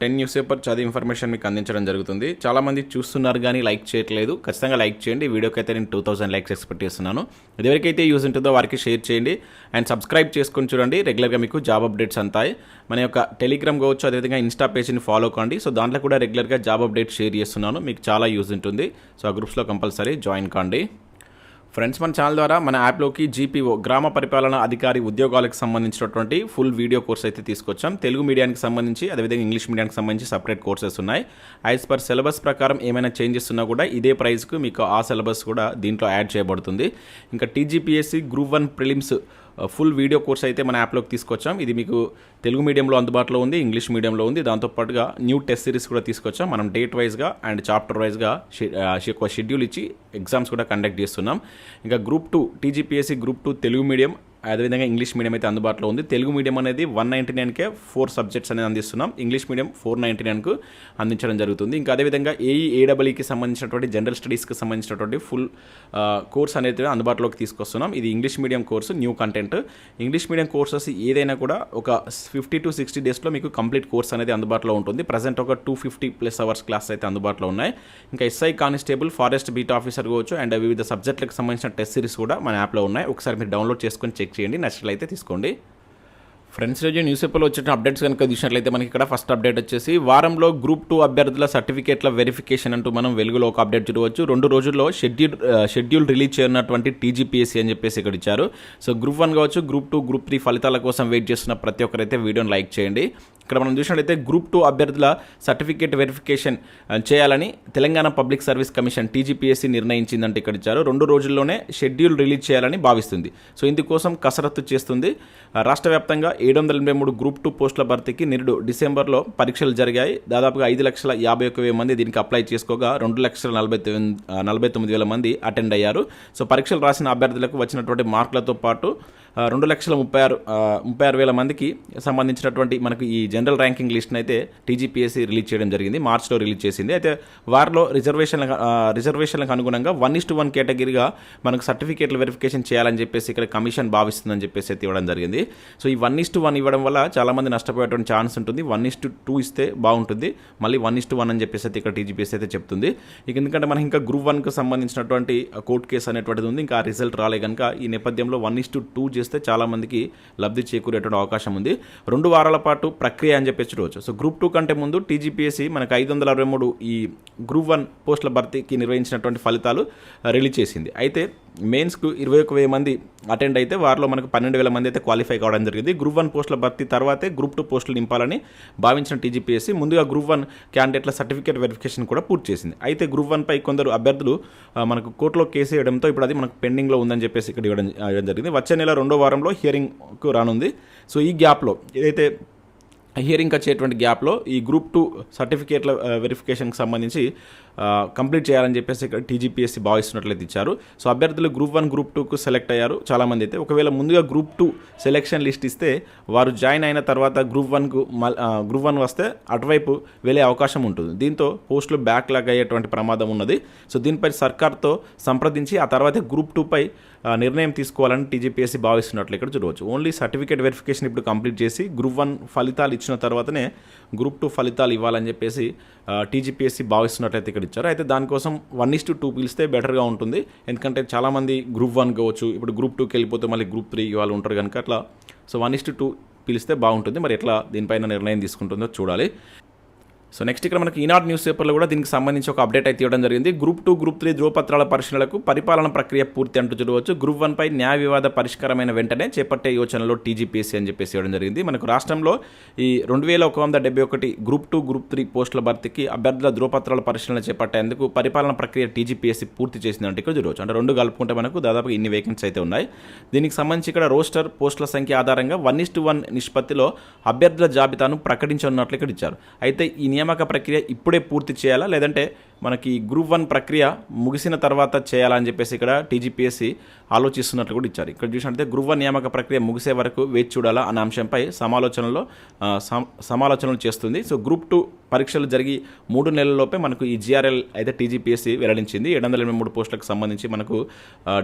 Ten news paper చదివి information మీకు అందించడం జరుగుతుంది. చాలామంది చూస్తున్నారు కానీ లైక్ చేయట్లేదు. ఖచ్చితంగా లైక్ చేయండి. వీడియోకి అయితే నేను టూ థౌసండ్ లైక్స్ ఎక్స్పెక్ట్ చేస్తున్నాను. ఎవరికైతే యూజ్ ఉంటుందో వారికి షేర్ చేయండి. అండ్ సబ్స్క్రైబ్ చేసుకొని చూడండి. రెగ్యులర్గా మీకు జాబ్ అప్డేట్స్ అంతాయి. మన యొక్క టెలిగ్రామ్ కావచ్చు అదేవిధంగా ఇన్స్టా పేజ్ని ఫాలో కండి సో దాంట్లో కూడా రెగ్యులర్గా జాబ్ అప్డేట్ షేర్ చేస్తున్నాను. మీకు చాలా యూజ్ ఉంటుంది. సో ఆ గ్రూప్స్లో కంపల్సరీ జాయిన్ కాండి. ఫ్రెండ్స్ మన ఛానల్ ద్వారా మన యాప్లోకి జీపీఓ గ్రామ పరిపాలన అధికారి ఉద్యోగాలకు సంబంధించినటువంటి ఫుల్ వీడియో కోర్స్ అయితే తీసుకొచ్చాం. తెలుగు మీడియానికి సంబంధించి అదేవిధంగా ఇంగ్లీష్ మీడియానికి సంబంధించి సపరేట్ కోర్సెస్ ఉన్నాయి. యాజ్ పర్ సిలబస్ ప్రకారం ఏమైనా చేంజెస్ ఉన్నా కూడా ఇదే ప్రైస్కు మీకు ఆ సిలబస్ కూడా దీంట్లో యాడ్ చేయబడుతుంది. ఇంకా TGPSC group one prelims full video course అయితే మన యాప్లోకి తీసుకొచ్చాం. ఇది మీకు తెలుగు మీడియంలో అందుబాటులో ఉంది ఇంగ్లీష్ మీడియంలో ఉంది. దాంతోపాటుగా న్యూ టెస్ట్ సిరీస్ కూడా తీసుకొచ్చాం. మనం డేట్ వైజ్గా అండ్ చాప్టర్ వైజ్గా ఒక షెడ్యూల్ ఇచ్చి ఎగ్జామ్స్ కూడా కండక్ట్ చేస్తున్నాం. ఇంకా group two TGPSC group two Telugu medium అదేవిధంగా ఇంగ్లీష్ మీడియం అయితే అందుబాటులో ఉంది. తెలుగు మీడియం అనేది వన్ నైంటీ నైన్కే ఫోర్ సబ్జెక్ట్స్ అనేది అందిస్తున్నాం. ఇంగ్లీష్ మీడియం ఫోర్ నైంటీ నైన్కు అందించడం జరుగుతుంది. ఇంకా అదేవిధంగా ఏఈ ఏడబ్ల్యూకి సంబంధించినటువంటి జనరల్ స్టడీస్కి సంబంధించినటువంటి ఫుల్ కోర్స్ అనేది అందుబాటులోకి తీసుకొస్తున్నాం. ఇది English medium course new content English medium courses ఏదైనా కూడా ఒక ఫిఫ్టీ టు సిక్స్టీ డేస్లో మీకు కంప్లీట్ కోర్స్ అనేది అందుబాటులో ఉంటుంది. ప్రజెంట్ ఒక two fifty plus hours class అయితే అందుబాటులో ఉన్నాయి. ఇంకా SI constable forest beat officer కావచ్చు అండ్ వివిధ సబ్జెక్టులకు సంబంధించిన టెస్ట్ సిరీస్ కూడా మన యాప్లో ఉన్నాయి. ఒకసారి మీరు డౌన్లోడ్ చేసుకొని చెక్ చేయండి నచ్చినట్లయితే తీసుకోండి. ఫ్రెండ్స్ రోజు న్యూస్ పేపర్లో వచ్చిన అప్డేట్స్ కనుక చూసినట్లయితే మనకి ఇక్కడ ఫస్ట్ అప్డేట్ వచ్చేసి వారంలో గ్రూప్ టూ అభ్యర్థుల సర్టిఫికేట్ల వెరిఫికేషన్ అంటూ మనం వెలుగులో ఒక అప్డేట్ చూడవచ్చు. రెండు రోజుల్లో షెడ్యూల్ షెడ్యూల్ రిలీజ్ చేయనటువంటి టీజీపీఎస్సీ అని చెప్పేసి ఇక్కడ ఇచ్చారు. సో గ్రూప్ వన్ కావచ్చు గ్రూప్ టూ గ్రూప్ త్రీ ఫలితాల కోసం వెయిట్ చేస్తున్న ప్రతి ఒక్కరైతే వీడియోని లైక్ చేయండి. ఇక్కడ మనం చూసినట్లయితే గ్రూప్ టూ అభ్యర్థుల సర్టిఫికేట్ వెరిఫికేషన్ చేయాలని Telangana public service commission TGPSC నిర్ణయించిందంటే ఇక్కడ ఇచ్చారు. రెండు రోజుల్లోనే షెడ్యూల్ రిలీజ్ చేయాలని భావిస్తుంది. సో ఇందుకోసం కసరత్తు చేస్తుంది. రాష్ట్ర వ్యాప్తంగా ఏడు వందల ఎనభై మూడు గ్రూప్ టూ పోస్టుల భర్తీకి నిరుడు డిసెంబర్లో పరీక్షలు జరిగాయి. దాదాపుగా ఐదు లక్షల యాభై ఒక్క వేల మంది దీనికి అప్లై చేసుకోగా రెండు లక్షల నలభై నలభై తొమ్మిది వేల మంది అటెండ్ అయ్యారు. సో పరీక్షలు రాసిన అభ్యర్థులకు వచ్చినటువంటి మార్కులతో పాటు రెండు లక్షల ముప్పై ఆరు ముప్పై ఆరు వేల మందికి సంబంధించినటువంటి మనకు ఈ జనరల్ ర్యాంకింగ్ లిస్ట్ని అయితే టీజీపీఎస్సీ రిలీజ్ చేయడం జరిగింది మార్చ్లో రిలీజ్ చేసింది. అయితే వారిలో రిజర్వేషన్ల రిజర్వేషన్లకు అనుగుణంగా వన్ ఇస్ టు వన్ కేటగిరీగా మనకు సర్టిఫికేట్ల వెరిఫికేషన్ చేయాలని చెప్పేసి ఇక్కడ కమిషన్ భావిస్తుందని చెప్పేసి అయితే ఇవ్వడం జరిగింది. సో ఈ వన్ ఇస్ టు వన్ ఇవ్వడం వల్ల చాలామంది నష్టపోయేటువంటి ఛాన్స్ ఉంటుంది. వన్ ఇస్ టు టూ ఇస్తే బాగుంటుంది. మళ్ళీ వన్ ఇస్ టు వన్ అని చెప్పేసి అయితే ఇక్కడ టీజీపీఎస్సీ అయితే చెప్తుంది. ఇక ఎందుకంటే మనకి ఇంకా గ్రూప్ వన్కి సంబంధించినటువంటి కోర్టు కేసు అనేటువంటిది ఉంది. ఇంకా రిజల్ట్ రాలే కనుక ఈ నేపథ్యంలో వన్ ఇస్ టు టూ చేస్తే చాలామందికి లబ్ధి చేకూరేటువంటి అవకాశం ఉంది. రెండు వారాల పాటు ప్రక్రియ అని చెప్పేసి చూడవచ్చు. సో గ్రూప్ టూ కంటే ముందు టీజీపీఎస్సీ మనకు ఐదు వందల అరవై మూడు ఈ గ్రూప్ వన్ పోస్టుల భర్తీకి నిర్వహించినటువంటి ఫలితాలు రిలీజ్ చేసింది. అయితే మెయిన్స్కు ఇరవై ఒక వెయ్యి మంది అటెండ్ అయితే వారిలో మనకు పన్నెండు వేల మంది అయితే క్వాలిఫై కావడం జరిగింది. గ్రూప్ వన్ పోస్టుల భర్తీ తర్వాతే గ్రూప్ టూ పోస్టులు నింపాలని భావించిన టీజీపీఎస్సీ ముందుగా గ్రూప్ వన్ క్యాండిడేట్ల సర్టిఫికేట్ వెరిఫికేషన్ కూడా పూర్తి చేసింది. అయితే గ్రూప్ వన్పై కొందరు అభ్యర్థులు మనకు కోర్టులో కేసు వేయడంతో ఇప్పుడు అది మనకు పెండింగ్లో ఉందని చెప్పేసి ఇక్కడ ఇవ్వడం జరిగింది. వచ్చే నెల రెండో వారంలో హియరింగ్కు రానుంది. సో ఈ గ్యాప్లో ఏదైతే హియరింగ్ వచ్చేటువంటి గ్యాప్లో ఈ గ్రూప్ టూ సర్టిఫికేట్ల వెరిఫికేషన్కి సంబంధించి కంప్లీట్ చేయాలని చెప్పేసి ఇక్కడ టీజీపీఎస్సీ భావిస్తున్నట్లయితే ఇచ్చారు. సో అభ్యర్థులు గ్రూప్ వన్ గ్రూప్ టూకు సెలెక్ట్ అయ్యారు. చాలామంది అయితే ఒకవేళ ముందుగా గ్రూప్ టూ సెలెక్షన్ లిస్ట్ ఇస్తే వారు జాయిన్ అయిన తర్వాత గ్రూప్ వన్కు గ్రూప్ వన్ వస్తే అటువైపు వెళ్ళే అవకాశం ఉంటుంది. దీంతో పోస్టులు బ్యాక్లాగ్ అయ్యేటువంటి ప్రమాదం ఉన్నది. సో దీనిపై సర్కార్తో సంప్రదించి ఆ తర్వాతే గ్రూప్ టూపై నిర్ణయం తీసుకోవాలని టీజీపీఎస్సీ భావిస్తున్నట్లు ఇక్కడ చూడవచ్చు. ఓన్లీ సర్టిఫికేట్ వెరిఫికేషన్ ఇప్పుడు కంప్లీట్ చేసి గ్రూప్ వన్ ఫలితాలు ఇచ్చిన తర్వాతనే గ్రూప్ టూ ఫలితాలు ఇవ్వాలని చెప్పేసి టీజీపీఎస్సీ భావిస్తున్నట్లయితే ఇక్కడ ఇచ్చారు. అయితే దానికోసం వన్ ఇస్ టు టూ పిలిస్తే బెటర్గా ఉంటుంది. ఎందుకంటే చాలామంది గ్రూప్ వన్ కావచ్చు ఇప్పుడు గ్రూప్ టూకి వెళ్ళిపోతే మళ్ళీ గ్రూప్ త్రీ వాళ్ళు ఉంటారు కనుక అట్లా. So one is to two పిలిస్తే బాగుంటుంది. మరి ఎట్లా దీనిపైన నిర్ణయం తీసుకుంటుందో చూడాలి. సో నెక్స్ట్ ఇక్కడ మనకి ఈనాడు న్యూస్ పేపర్లో కూడా దీనికి సంబంధించి ఒక అప్డేట్ అయితే ఇవ్వడం జరిగింది. గ్రూప్ టూ గ్రూప్ త్రీ ధ్రువపత్రాల పరిశీలనలకు పరిపాలన ప్రక్రియ పూర్తి అంటూ చూడవచ్చు. గ్రూప్ వన్పై న్యాయ వివాద పరిష్కారమైన వెంటనే చేపట్టే యోచనలో టీజీపీఎస్సీ అని చెప్పేసి ఇవ్వడం జరిగింది. మనకు రాష్ట్రంలో ఈ రెండు వేల ఒక వంద డెబ్బై ఒకటి గ్రూప్ టూ గ్రూప్ త్రీ పోస్టుల భర్తీకి అభ్యర్థుల ధ్రువపత్రాల పరిశీలన చేపట్టేందుకు పరిపాలన ప్రక్రియ టీజీపీఎస్సీ పూర్తి చేసిందంటే ఇక్కడ చూడవచ్చు. అంటే రెండు కలుపుకుంటే మనకు దాదాపు ఇన్ని వేకెన్సీ అయితే ఉన్నాయి. దీనికి సంబంధించి ఇక్కడ రోస్టర్ పోస్టుల సంఖ్య ఆధారంగా వన్ ఇస్టు వన్ నిష్పత్తిలో అభ్యర్థుల జాబితాను ప్రకటించనున్నట్లు ఇక్కడ ఇచ్చారు. అయితే ఈ నియామక ప్రక్రియ ఇప్పుడే పూర్తి చేయాలా? లేదంటే మనకి గ్రూప్ వన్ ప్రక్రియ ముగిసిన తర్వాత చేయాలని చెప్పేసి ఇక్కడ టీజీపీఎస్సీ ఆలోచిస్తున్నట్లు కూడా ఇచ్చారు. ఇక్కడ చూసినట్లయితే గ్రూప్ వన్ నియామక ప్రక్రియ ముగిసే వరకు వేచి చూడాలా అన్న అంశంపై సమాలోచనలో సమాలోచనలు చేస్తుంది. సో గ్రూప్ టూ పరీక్షలు జరిగి మూడు నెలల్లోపే మనకు ఈ జిఆర్ఎల్ అయితే టీజీపీఎస్సీ వెల్లడించింది. ఏడు వందల ఎనభై మూడు పోస్టులకు సంబంధించి మనకు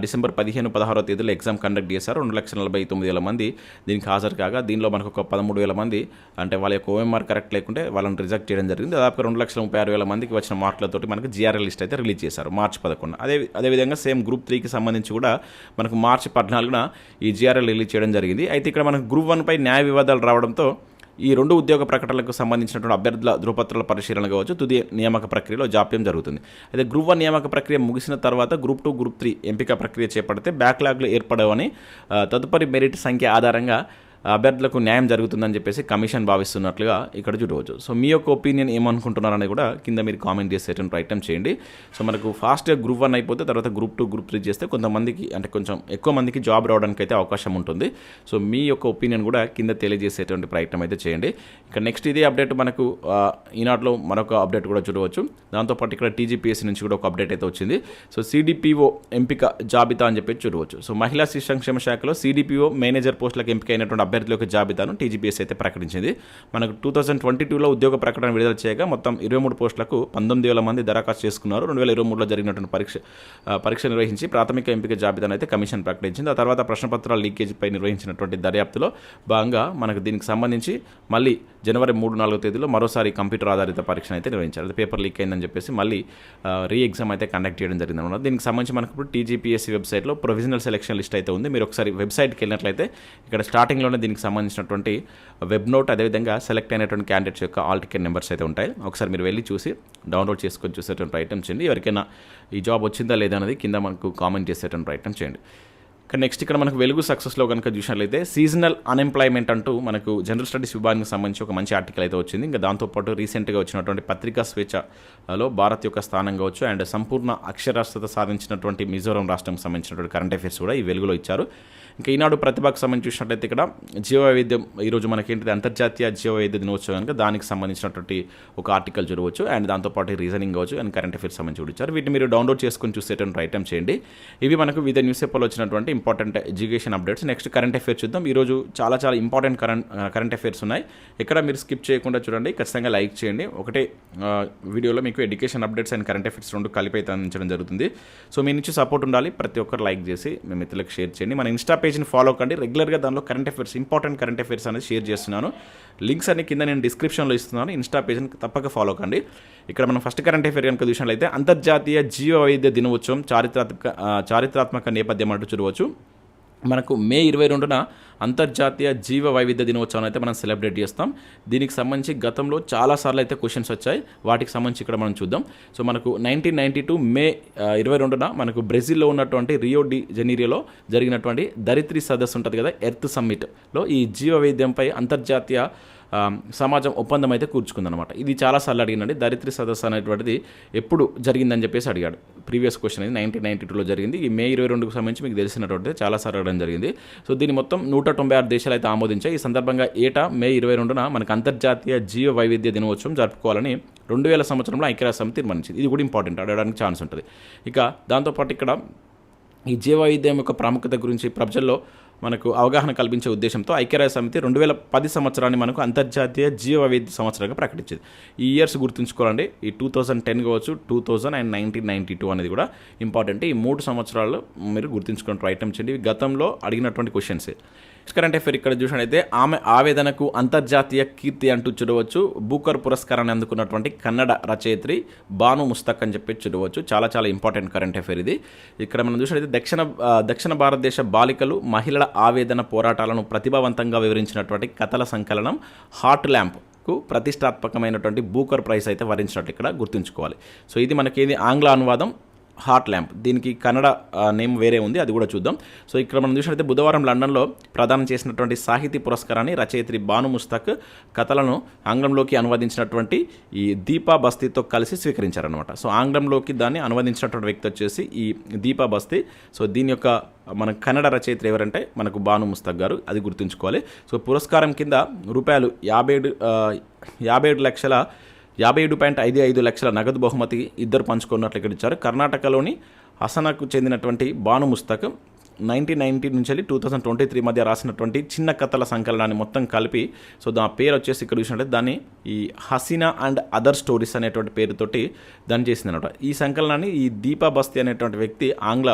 డిసెంబర్ పదిహేను పదహారో తేదీలో ఎగ్జామ్ కండక్ట్ చేశారు. రెండు లక్షల నలభై తొమ్మిది వేల మంది దీనికి హాజరు కాగా దీనిలో మనకు ఒక పదమూడు వేల మంది అంటే వాళ్ళ యొక్క ఓఎంఆర్ కరెక్ట్ లేకుంటే వాళ్ళని రిజెక్ట్ చేయడం జరిగింది. దాదాపు రెండు లక్షల ముప్పై ఆరు వేల మందికి వచ్చిన మార్కులతోటి మనకు జిఆర్ఎల్ లిస్ట్ అయితే రిలీజ్ చేశారు మార్చి పదకొండు అదే అదేవిధంగా సేమ్ గ్రూప్ త్రీకి సంబంధించి కూడా మనకు మార్చి పద్నాలుగున ఈ జిఆర్ఎల్ రిలీజ్ చేయడం జరిగింది. అయితే ఇక్కడ మనకు గ్రూప్ వన్పై న్యాయ వివాదాలు రావడంతో ఈ రెండు ఉద్యోగ ప్రకటనలకు సంబంధించినటువంటి అభ్యర్థుల ధృవపత్రాల పరిశీలన కావచ్చు తుది నియామక ప్రక్రియలో జాప్యం జరుగుతుంది. అయితే గ్రూప్ వన్ నియామక ప్రక్రియ ముగిసిన తర్వాత గ్రూప్ టూ గ్రూప్ త్రీ ఎంపిక ప్రక్రియ చేపడితే బ్యాక్లాగ్లు ఏర్పడవని తదుపరి మెరిట్ సంఖ్య ఆధారంగా అభ్యర్థులకు న్యాయం జరుగుతుందని చెప్పేసి కమిషన్ భావిస్తున్నట్లుగా ఇక్కడ చూడవచ్చు. సో మీ యొక్క ఒపీనియన్ ఏమనుకుంటున్నారని కూడా కింద మీరు కామెంట్ చేసేటువంటి ప్రయత్నం చేయండి. సో మనకు ఫాస్ట్గా గ్రూప్ వన్ అయిపోతే తర్వాత గ్రూప్ టూ గ్రూప్ త్రీ చేస్తే కొంతమందికి అంటే కొంచెం ఎక్కువ మందికి జాబ్ రావడానికి అయితే అవకాశం ఉంటుంది. సో మీ యొక్క ఒపీనియన్ కూడా కింద తెలియజేసేటువంటి ప్రయత్నం అయితే చేయండి. ఇక నెక్స్ట్ ఇదే అప్డేట్ మనకు ఈనాటిలో మరొక అప్డేట్ కూడా చూడవచ్చు. దాంతోపాటు ఇక్కడ టీజీపీఎస్సీ నుంచి కూడా ఒక అప్డేట్ అయితే వచ్చింది. సో సిడిపిఓ ఎంపిక జాబితా అని చెప్పి చూడవచ్చు. సో మహిళా శిశు సంక్షేమ శాఖలో సిడిపిఓ మేనేజర్ పోస్టులకు ఎంపిక అయినటువంటి అభ్యర్థుల యొక్క జాబితాను టీజీపీఎస్ అయితే ప్రకటించింది. మనకు టూ థౌసండ్ ట్వంటీ టూలో ఉద్యోగ ప్రకటన విడుదల చేయగా మొత్తం ఇరవై మూడు పోస్టులకు పంతొమ్మిది వేల మంది దరఖాస్తు చేసుకున్నారు. రెండు వేల ఇరవై మూడులో జరిగినటువంటి పరీక్ష పరీక్ష నిర్వహించి ప్రాథమిక ఎంపిక జాబితాను అయితే కమిషన్ ప్రకటించింది. ఆ తర్వాత ప్రశ్నపత్రాల లీకేజీపై నిర్వహించినటువంటి దర్యాప్తులో భాగంగా మనకు దీనికి సంబంధించి మళ్ళీ జనవరి మూడు నాలుగో తేదీలో మరోసారి కంప్యూటర్ ఆధారిత పరీక్షను అయితే నిర్వహించారు. అది పేపర్ లీక్ అయిందని చెప్పేసి మళ్ళీ రీ ఎగ్జామ్ అయితే కండక్ట్ చేయడం జరిగింది అనమాట దీనికి సంబంధించి మనకు ఇప్పుడు టీజీపీఎస్సీ వెబ్సైట్లో ప్రొవిజనల్ సెలక్షన్ లిస్ట్ అయితే ఉంది. మీరు ఒకసారి వెబ్సైట్కి వెళ్ళినట్లయితే ఇక్కడ స్టార్టింగ్లోనే దీనికి సంబంధించినటువంటి వెబ్ నోట్ అదేవిధంగా సెలెక్ట్ అయినటువంటి క్యాండిడేట్స్ యొక్క ఆల్ టికెట్ నెంబర్స్ అయితే ఉంటాయి. ఒకసారి మీరు వెళ్ళి చూసి డౌన్లోడ్ చేసుకొని చూసేటువంటి ప్రయత్నం చేయండి. ఎవరికైనా ఈ జాబ్ వచ్చిందా లేదా అనేది కింద మనకు కామెంట్ చేసేటువంటి ప్రయత్నం చేయండి. కానీ నెక్స్ట్ ఇక్కడ మనకు వెలుగు సక్సెస్లో కనుక చూసినట్లయితే సీజనల్ అన్ఎంప్లాయ్మెంట్ అంటూ మనకు జనరల్ స్టడీస్ విభాగానికి సంబంధించి ఒక మంచి ఆర్టికల్ అయితే వచ్చింది. ఇంకా దాంతోపాటు రీసెంట్గా వచ్చినటువంటి పత్రికా స్వేచ్ఛలో భారత్ యొక్క స్థానం కావచ్చు అండ్ సంపూర్ణ అక్షరాస్యత సాధించినటువంటి మిజోరాం రాష్ట్రంకి సంబంధించినటువంటి కరెంట్ అఫైర్స్ కూడా ఈ వెలుగులో ఇచ్చారు. ఇంకా ఈనాడు ప్రతిభకు సంబంధించి చూసినట్లయితే ఇక్కడ జీవ వైవిధ్యం ఈరోజు మనకేంటిది? అంతర్జాతీయ జీవ వైద్య దినోత్సవం కనుక దానికి సంబంధించినటువంటి ఒక ఆర్టికల్ చూడవచ్చు. అండ్ దాంతోపాటు రీజనింగ్ కావచ్చు అండ్ కరెంట్ అఫేర్స్ సంబంధించి చూడొచ్చారు వీటిని మీరు డౌన్లోడ్ చేసుకొని చూసేటువంటి ఐటమ్ చేయండి. ఇవి మనకు వివిధ న్యూస్ పేపర్లో వచ్చినటువంటి important education updates. Next current affairs చూద్దాం. ఈరోజు చాలా చాలా ఇంపార్టెంట్ కరెంట్ కరెంట్ అఫైర్స్ ఉన్నాయి. ఇక్కడ మీరు స్కిప్ చేయకుండా చూడండి. ఖచ్చితంగా లైక్ చేయండి. ఒకటే వీడియోలో మీకు education updates and current affairs రెండు కలిపి అయితే అందించడం జరుగుతుంది. సో మీ నుంచి సపోర్ట్ ఉండాలి. ప్రతి ఒక్కరు లైక్ చేసి మీ మిత్రులకు షేర్ చేయండి. మన ఇన్స్టా పేజ్ని ఫాలో కండి. రెగ్యులర్గా దానిలో current affairs important current affairs అనేది షేర్ చేస్తున్నాను. లింక్స్ అన్ని కింద నేను డిస్క్రిప్షన్లో ఇస్తున్నాను. ఇన్స్టా పేజ్ని తప్పక ఫాలో కండి. ఇక్కడ మనం ఫస్ట్ కరెంట్ అఫైర్ కనుక చూసినట్లయితే అంతర్జాతీయ జీవ వైద్య దినోత్సవం చారిత్రాత్మక చారిత్రాత్మక నేపథ్యం అంటూ చూడవచ్చు. మనకు మే ఇరవై రెండున అంతర్జాతీయ జీవ వైవిధ్య దినోత్సవం అయితే మనం సెలబ్రేట్ చేస్తాం. దీనికి సంబంధించి గతంలో చాలాసార్లు అయితే క్వశ్చన్స్ వచ్చాయి. వాటికి సంబంధించి ఇక్కడ మనం చూద్దాం. సో మనకు నైన్టీన్ నైన్టీ టూ మే ఇరవై రెండున మనకు బ్రెజిల్లో ఉన్నటువంటి రియో డి జెనీరియోలో జరిగినటువంటి దరిత్రి సదస్సు ఉంటుంది కదా ఎర్త్ సమ్మిట్లో ఈ జీవ వైవిధ్యంపై అంతర్జాతీయ సమాజం ఒప్పందం అయితే కూర్చుకుందనమాట ఇది చాలాసార్లు అడిగిందండి దరిద్రి సదస్సు అనేటువంటిది ఎప్పుడు జరిగిందని చెప్పేసి అడిగాడు. ప్రీవియస్ క్వశ్చన్ అనేది నైన్టీన్ నైన్టీ టూలో జరిగింది. ఈ మే ఇరవై రెండుకు సంబంధించి మీకు తెలిసినటువంటి చాలాసార్లు అడగడం జరిగింది. సో దీని మొత్తం నూట తొంభై ఆరు దేశాలు అయితే ఆమోదించాయి. ఈ సందర్భంగా ఏటా మే ఇరవై రెండున మనకు అంతర్జాతీయ జీవ వైవిధ్య దినోత్సవం జరుపుకోవాలని రెండు వేల సంవత్సరంలో ఐక్యరాజ్య సమితి తీర్మానించింది. ఇది కూడా ఇంపార్టెంట్. అడగడానికి ఛాన్స్ ఉంటుంది. ఇక దాంతోపాటు ఇక్కడ ఈ జీవ వైద్యం యొక్క ప్రాముఖ్యత గురించి ప్రజల్లో మనకు అవగాహన కల్పించే ఉద్దేశంతో ఐక్యరాజ్య సమితి రెండు వేల పది సంవత్సరాన్ని మనకు అంతర్జాతీయ జీవవైద్య సంవత్సరంగా ప్రకటించింది. ఈ ఇయర్స్ గుర్తుంచుకోవాలండి. ఈ టూ థౌజండ్ టెన్ కావచ్చు two thousand and nineteen ninety two అనేది కూడా ఇంపార్టెంట్ ఈ మూడు సంవత్సరాలు మీరు గుర్తుంచుకోండి ప్రయత్నం చేయండి. గతంలో అడిగినటువంటి క్వశ్చన్స్ కరెంట్ అఫేర్ ఇక్కడ చూసినట్లయితే ఆమె ఆవేదనకు అంతర్జాతీయ కీర్తి అంటూ చూడవచ్చు. బూకర్ పురస్కారాన్ని అందుకున్నటువంటి కన్నడ రచయిత్రి బాను ముస్తక్ అని చెప్పి చూడవచ్చు. చాలా చాలా ఇంపార్టెంట్ కరెంట్ అఫేర్ ఇది. ఇక్కడ మనం చూసినట్లయితే దక్షిణ దక్షిణ భారతదేశ బాలికలు మహిళల ఆవేదన పోరాటాలను ప్రతిభావంతంగా వివరించినటువంటి కథల సంకలనం హాట్ ల్యాంప్కు ప్రతిష్టాత్మకమైనటువంటి బూకర్ ప్రైజ్ అయితే వరించినట్టు ఇక్కడ గుర్తుంచుకోవాలి. సో ఇది మనకేది ఆంగ్ల అనువాదం. Heart lamp. దీనికి కన్నడ నేమ్ వేరే ఉంది అది కూడా చూద్దాం. సో ఇక్కడ మనం చూసినట్లయితే బుధవారం లండన్లో ప్రదానం చేసినటువంటి సాహితీ పురస్కారాన్ని రచయిత్రి బాను ముస్తక్ కథలను ఆంగ్లంలోకి అనువదించినటువంటి ఈ దీపా బస్తీతో కలిసి స్వీకరించారనమాట సో ఆంగ్లంలోకి దాన్ని అనువదించినటువంటి వ్యక్తి వచ్చేసి ఈ దీపా బస్తీ. సో దీని యొక్క మన కన్నడ రచయిత్రి ఎవరంటే మనకు బాను ముస్తక్ గారు అది గుర్తుంచుకోవాలి. సో పురస్కారం కింద రూపాయలు యాభై ఏడు యాభై ఏడు లక్షల యాభై ఏడు పాయింట్ ఐదు ఐదు లక్షల నగదు బహుమతి ఇద్దరు పంచుకున్నట్లు ఇక్కడ ఇచ్చారు. కర్ణాటకలోని హసనకు చెందినటువంటి బాను ముస్తక్ నైన్టీన్ నైన్టీ నుంచి వెళ్ళి టూ థౌసండ్ ట్వంటీ త్రీ మధ్య రాసినటువంటి చిన్న కథల సంకలనాన్ని మొత్తం కలిపి సో దాని పేరు వచ్చేసి ఇక్కడ చూసినట్లయితే దాన్ని ఈ హసీనా అండ్ అదర్ స్టోరీస్ అనేటువంటి పేరుతోటి దాన్ని చేసింది అనమాట ఈ సంకలనాన్ని ఈ దీపా బస్తీ అనేటువంటి వ్యక్తి ఆంగ్ల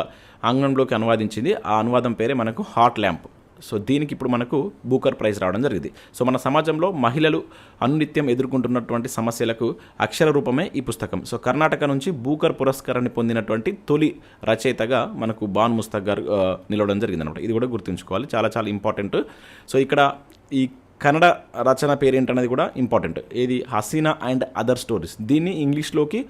ఆంగ్లంలోకి అనువాదించింది. ఆ అనువాదం పేరే మనకు హాట్ ల్యాంప్. సో దీనికి ఇప్పుడు మనకు బూకర్ ప్రైజ్ రావడం జరిగింది. సో మన సమాజంలో మహిళలు అనునిత్యం ఎదుర్కొంటున్నటువంటి సమస్యలకు అక్షర రూపమే ఈ పుస్తకం. సో కర్ణాటక నుంచి బూకర్ పురస్కారాన్ని పొందినటువంటి తొలి రచయితగా మనకు బాన్ ముస్తక్ గారు నిలవడం జరిగింది అనమాట ఇది కూడా గుర్తుంచుకోవాలి. చాలా చాలా ఇంపార్టెంట్. సో ఇక్కడ ఈ కన్నడ రచన పేరేంటనేది కూడా ఇంపార్టెంట్. ఏది? Haseena and other stories. దీన్ని ఇంగ్లీష్లోకి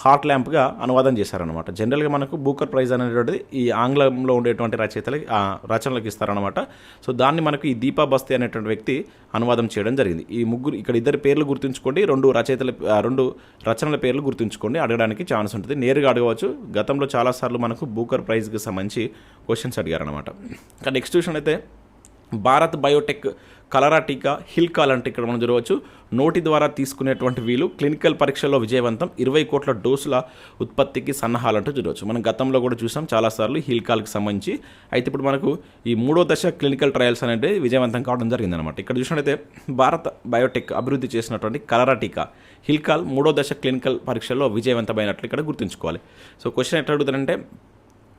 హాట్ ల్యాంప్గా అనువాదం చేశారనమాట జనరల్గా మనకు బూకర్ ప్రైజ్ అనేటువంటిది ఈ ఆంగ్లంలో ఉండేటువంటి రచయితలకి ఆ రచనలకు ఇస్తారనమాట సో దాన్ని మనకు ఈ దీపా బస్తీ అనేటువంటి వ్యక్తి అనువాదం చేయడం జరిగింది. ఈ ముగ్గురు ఇక్కడ ఇద్దరు పేర్లు గుర్తుంచుకోండి రెండు రచయితల రెండు రచనల పేర్లు గుర్తుంచుకోండి అడగడానికి ఛాన్స్ ఉంటుంది. నేరుగా అడగవచ్చు. గతంలో చాలాసార్లు మనకు బూకర్ ప్రైజ్కి సంబంధించి క్వశ్చన్స్ అడిగారనమాట ఇంకా నెక్స్ట్ క్వశ్చన్ అయితే భారత్ బయోటెక్ కలరా టీకా హిల్కాల్ అంటే ఇక్కడ మనం చూడవచ్చు. నోటి ద్వారా తీసుకునేటువంటి వీలు క్లినికల్ పరీక్షల్లో విజయవంతం ఇరవై కోట్ల డోసుల ఉత్పత్తికి సన్నాహాలంటూ చూడవచ్చు. మనం గతంలో కూడా చూసాం చాలాసార్లు హిల్కాల్కి సంబంధించి. అయితే ఇప్పుడు మనకు ఈ మూడో దశ క్లినికల్ ట్రయల్స్ అనేవి విజయవంతం కావడం జరిగిందనమాట ఇక్కడ చూసినట్టయితే భారత్ బయోటెక్ అభివృద్ధి చేసినటువంటి కలరా టీకా హిల్కాల్ మూడో దశ క్లినికల్ పరీక్షల్లో విజయవంతమైనట్లు ఇక్కడ గుర్తుంచుకోవాలి. సో క్వశ్చన్ ఎట్లా అడుగుతారంటే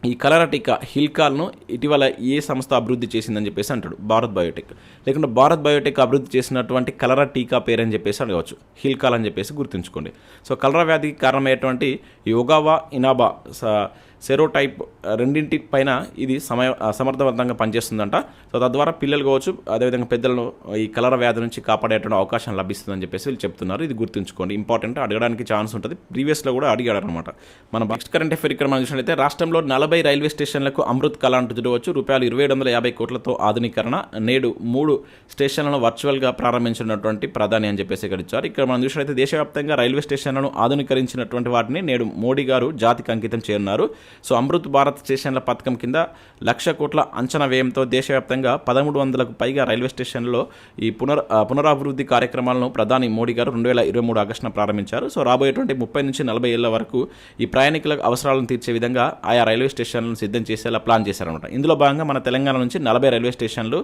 ఈ కలరా టీకా హిల్కాల్ను ఇటీవల ఏ సంస్థ అభివృద్ధి చేసిందని చెప్పేసి అంటాడు. భారత్ బయోటెక్. లేకుంటే భారత్ బయోటెక్ అభివృద్ధి చేసినటువంటి కలరా టీకా పేరు అని చెప్పేసి అడగవచ్చు. హిల్కాల్ అని చెప్పేసి గుర్తుంచుకోండి. సో కలరా వ్యాధికి కారణమయ్యేటువంటి యోగావా ఇనాబా స- సెరోటైప్ రెండింటి పైన ఇది సమయ సమర్థవంతంగా పనిచేస్తుందంట. సో తద్వారా పిల్లలు కావచ్చు అదేవిధంగా పెద్దలను ఈ కలర వ్యాధి నుంచి కాపాడేటువంటి అవకాశం లభిస్తుందని చెప్పేసి వీళ్ళు చెప్తున్నారు. ఇది గుర్తుంచుకోండి. ఇంపార్టెంట్ అడగడానికి ఛాన్స్ ఉంటుంది. ప్రీవియస్లో కూడా అడిగాడు అనమాట మన నెక్స్ట్ కరెంట్ అఫేర్ ఇక్కడ మనం చూసినట్లయితే రాష్ట్రంలో నలభై రైల్వే స్టేషన్లకు అమృత్ కళ చూడవచ్చు రూపాయలు ఇరవై ఏడు వందల యాభై కోట్లతో ఆధునీకరణ. నేడు మూడు స్టేషన్లను వర్చువల్గా ప్రారంభించినటువంటి ప్రధాని అని చెప్పేసి ఇక్కడ ఇచ్చారు. ఇక్కడ మనం చూసినట్లయితే దేశవ్యాప్తంగా రైల్వే స్టేషన్లను ఆధునీకరించినటువంటి వాటిని నేడు మోడీ గారు జాతికి అంకితం చేయనున్నారు. సో అమృత్ భారత్ స్టేషన్ల పథకం కింద లక్ష కోట్ల అంచనా వ్యయంతో దేశవ్యాప్తంగా పదమూడు వందలకు పైగా రైల్వే స్టేషన్లో ఈ పునర్ పునరాభివృద్ధి కార్యక్రమాలను ప్రధాని మోడీ గారు రెండు వేల ఇరవై మూడు ఆగస్టున ప్రారంభించారు. సో రాబోయేటువంటి ముప్పై నుంచి నలభై ఏళ్ళ వరకు ఈ ప్రయాణికుల అవసరాలను తీర్చే విధంగా ఆయా రైల్వే స్టేషన్లను సిద్ధం చేసేలా ప్లాన్ చేశారనమాట ఇందులో భాగంగా మన తెలంగాణ నుంచి నలభై రైల్వే స్టేషన్లు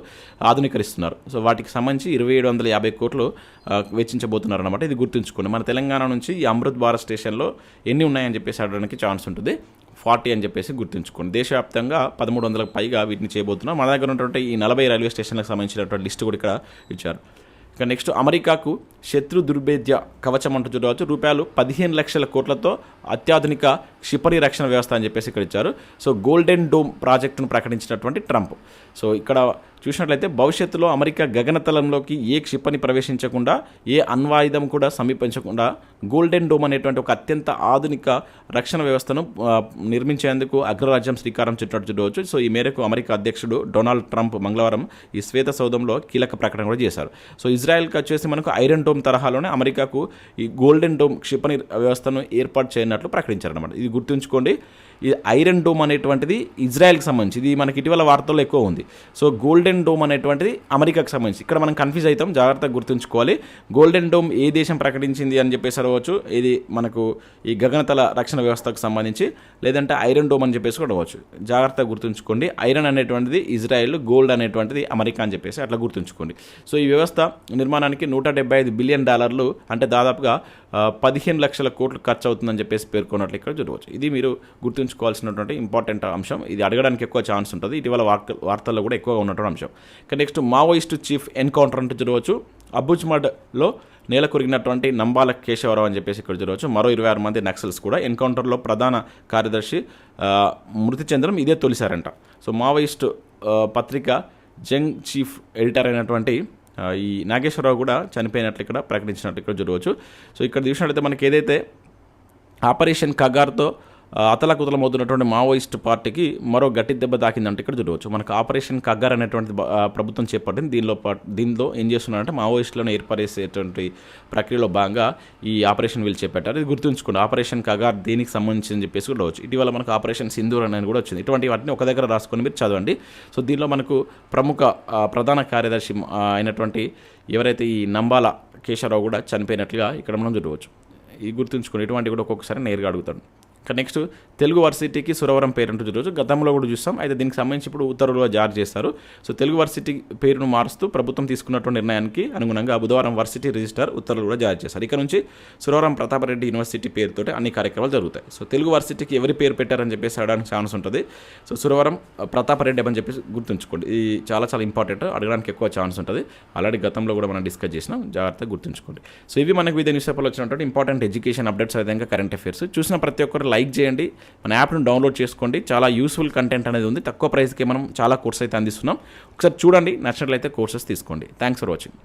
ఆధునీకరిస్తున్నారు. సో వాటికి సంబంధించి ఇరవై ఏడు వందల యాభై కోట్లు వెచ్చించబోతున్నారు అనమాట ఇది గుర్తుంచుకోండి. మన తెలంగాణ నుంచి ఈ అమృత్ భారత్ స్టేషన్లో ఎన్ని ఉన్నాయని చెప్పేసి అడగడానికి ఛాన్స్ ఉంటుంది. ఫార్టీ అని చెప్పేసి గుర్తుంచుకోండి. దేశవ్యాప్తంగా పదమూడు వందలకు పైగా వీటిని చేయబోతున్నాం. మన దగ్గర ఉన్నటువంటి ఈ నలభై రైల్వే స్టేషన్లకు సంబంధించినటువంటి లిస్ట్ కూడా ఇక్కడ ఇచ్చారు. ఇక నెక్స్ట్ అమెరికాకు శత్రు దుర్భేద్య కవచం అంటూ చూడవచ్చు. రూపాయలు పదిహేను లక్షల కోట్లతో అత్యాధునిక క్షిపణి రక్షణ వ్యవస్థ అని చెప్పేసి ఇక్కడ ఇచ్చారు. సో గోల్డెన్ డోమ్ ప్రాజెక్టును ప్రకటించినటువంటి ట్రంప్. సో ఇక్కడ చూసినట్లయితే భవిష్యత్తులో అమెరికా గగనతలంలోకి ఏ క్షిపణి ప్రవేశించకుండా ఏ అణ్వాయుధం కూడా సమీపించకుండా గోల్డెన్ డోమ్ అనేటువంటి ఒక అత్యంత ఆధునిక రక్షణ వ్యవస్థను నిర్మించేందుకు అగ్రరాజ్యం శ్రీకారం చుట్టినట్టు చూడవచ్చు. సో ఈ మేరకు అమెరికా అధ్యక్షుడు డొనాల్డ్ ట్రంప్ మంగళవారం ఈ శ్వేత సౌధంలో కీలక ప్రకటన కూడా చేశారు. సో ఇజ్రాయెల్కి వచ్చేసి మనకు ఐరన్ డోమ్ తరహాలోనే అమెరికాకు ఈ గోల్డెన్ డోమ్ క్షిపణి వ్యవస్థను ఏర్పాటు చేయనట్లు ప్రకటించారన్నమాట. ఇది గుర్తుంచుకోండి. ఈ ఐరన్ డోమ్ అనేటువంటిది ఇజ్రాయెల్కి సంబంధించి ఇది మనకి ఇటీవల వార్తల్లో ఎక్కువ ఉంది. సో గోల్డెన్ డోమ్ అనేటువంటిది అమెరికాకి సంబంధించి ఇక్కడ మనం కన్ఫ్యూజ్ అవుతాం జాగ్రత్తగా గుర్తుంచుకోవాలి. గోల్డెన్ డోమ్ ఏ దేశం ప్రకటించింది అని చెప్పేసి అడగవచ్చు ఇది మనకు ఈ గగనతల రక్షణ వ్యవస్థకు సంబంధించి లేదంటే ఐరన్ డోమ్ అని చెప్పేసి కూడా అడగవచ్చు. జాగ్రత్తగా గుర్తుంచుకోండి ఐరన్ అనేటువంటిది ఇజ్రాయెల్ గోల్డ్ అనేటువంటిది అమెరికా అని చెప్పేసి అట్లా గుర్తుంచుకోండి. సో ఈ వ్యవస్థ నిర్మాణానికి నూట డెబ్బై ఐదు బిలియన్ డాలర్లు అంటే దాదాపుగా పదిహేను లక్షల కోట్లు ఖర్చు అవుతుందని చెప్పేసి పేర్కొన్నట్లు ఇక్కడ చూడవచ్చు ఇది మీరు గుర్తుంచుకోవాల్సినటువంటి ఇంపార్టెంట్ అంశం. ఇది అడగడానికి ఎక్కువ ఛాన్స్ ఉంటుంది. ఇటీవల వార్త వార్తల్లో కూడా ఎక్కువగా ఉన్నటువంటి అంశం. ఇక నెక్స్ట్ మావోయిస్ట్ చీఫ్ ఎన్కౌంటర్ అంటూ చూడవచ్చు అబుజ్మడ్లో నేల కొరిగినటువంటి నంబాల కేశవరావు అని చెప్పేసి ఇక్కడ చూడవచ్చు మరో ఇరవై ఆరు మంది నక్సల్స్ కూడా ఎన్కౌంటర్లో ప్రధాన కార్యదర్శి మృతి చెందడం ఇదే తొలిసారంట. సో మావోయిస్ట్ పత్రిక జంగ్ చీఫ్ ఎడిటర్ అయినటువంటి ఈ నాగేశ్వరరావు కూడా చనిపోయినట్లు ఇక్కడ ప్రకటించినట్లు ఇక్కడ చూడవచ్చు. సో ఇక్కడ చూసినట్లయితే మనకి ఏదైతే ఆపరేషన్ కగార్తో అతలకుతలమవుతున్నటువంటి మావోయిస్ట్ పార్టీకి మరో గట్టి దెబ్బ తాకిందంటే ఇక్కడ చూడవచ్చు. మనకు ఆపరేషన్ కగార్ అనేటువంటి ప్రభుత్వం చేపట్టింది. దీనిలో దీనిలో ఏం చేస్తున్నారంటే మావోయిస్టులను ఏర్పరేసేటువంటి ప్రక్రియలో భాగంగా ఈ ఆపరేషన్ వీళ్ళు చేపట్టారు. ఇది గుర్తుంచుకోండి. ఆపరేషన్ కగార్ దీనికి సంబంధించి చెప్పేసి కూడా వచ్చు ఇటీవల మనకు ఆపరేషన్ సింధూర్ అనేది కూడా వచ్చింది. ఇటువంటి వాటిని ఒక దగ్గర రాసుకొని మీరు చదవండి. సో దీనిలో మనకు ప్రముఖ ప్రధాన కార్యదర్శి అయినటువంటి ఎవరైతే ఈ నంబాల కేశవరావు కూడా చనిపోయినట్లుగా ఇక్కడ మనం చూడవచ్చు. ఈ గుర్తుంచుకోండి. ఇటువంటి కూడా ఒక్కొక్కసారి నేరుగా అడుగుతాడు. ఇక్కడ నెక్స్ట్ తెలుగు వర్సిటీకి సురవరం పేరు రోజు గతంలో కూడా చూస్తాం. అయితే దీనికి సంబంధించి ఇప్పుడు ఉత్తర్వులుగా జారీ చేస్తారు. సో తెలుగు వర్సిటీ పేరును మారుస్తూ ప్రభుత్వం తీసుకున్నటువంటి నిర్ణయానికి అనుగుణంగా బుధవారం వర్సిటీ రిజిస్టార్ ఉత్తర్వులు కూడా జారీ చేస్తారు ఇక నుంచి సురవరం ప్రతాపరెడ్డి యూనివర్సిటీ పేరుతోటి అన్ని కార్యక్రమాలు జరుగుతాయి. సో తెలుగు వర్సిటీకి ఎవరి పేరు పెట్టారని చెప్పేసి అడగడానికి ఛాన్స్ ఉంటుంది. సో సురవరం ప్రతాపరెడ్డి అని చెప్పేసి గుర్తుంచుకోండి. ఇది చాలా చాలా ఇంపార్టెంట్ అడగడానికి ఎక్కువ ఛాన్స్ ఉంటుంది. ఆల్రెడీ గతంలో కూడా మనం డిస్కస్ చేసినాం. జాగ్రత్తగా గుర్తుంచుకోండి. సో ఇవి మనకు వివిధ న్యూస్ పేపర్లో వచ్చినటువంటి ఇంపార్టెంట్ ఎడ్యుకేషన్ అప్డేట్స్ అదేవిధంగా కరెంట్ అఫేర్స్ చూసిన ప్రతి ఒక్కరు లైక్ చేయండి. మన యాప్ను డౌన్లోడ్ చేసుకోండి. చాలా యూస్ఫుల్ కంటెంట్ అనేది ఉంది. తక్కువ ప్రైస్కి మనం చాలా కోర్స్ అయితే అందిస్తున్నాం. ఒకసారి చూడండి. నచ్చినట్లయితే కోర్సెస్ తీసుకోండి. Thanks for watching.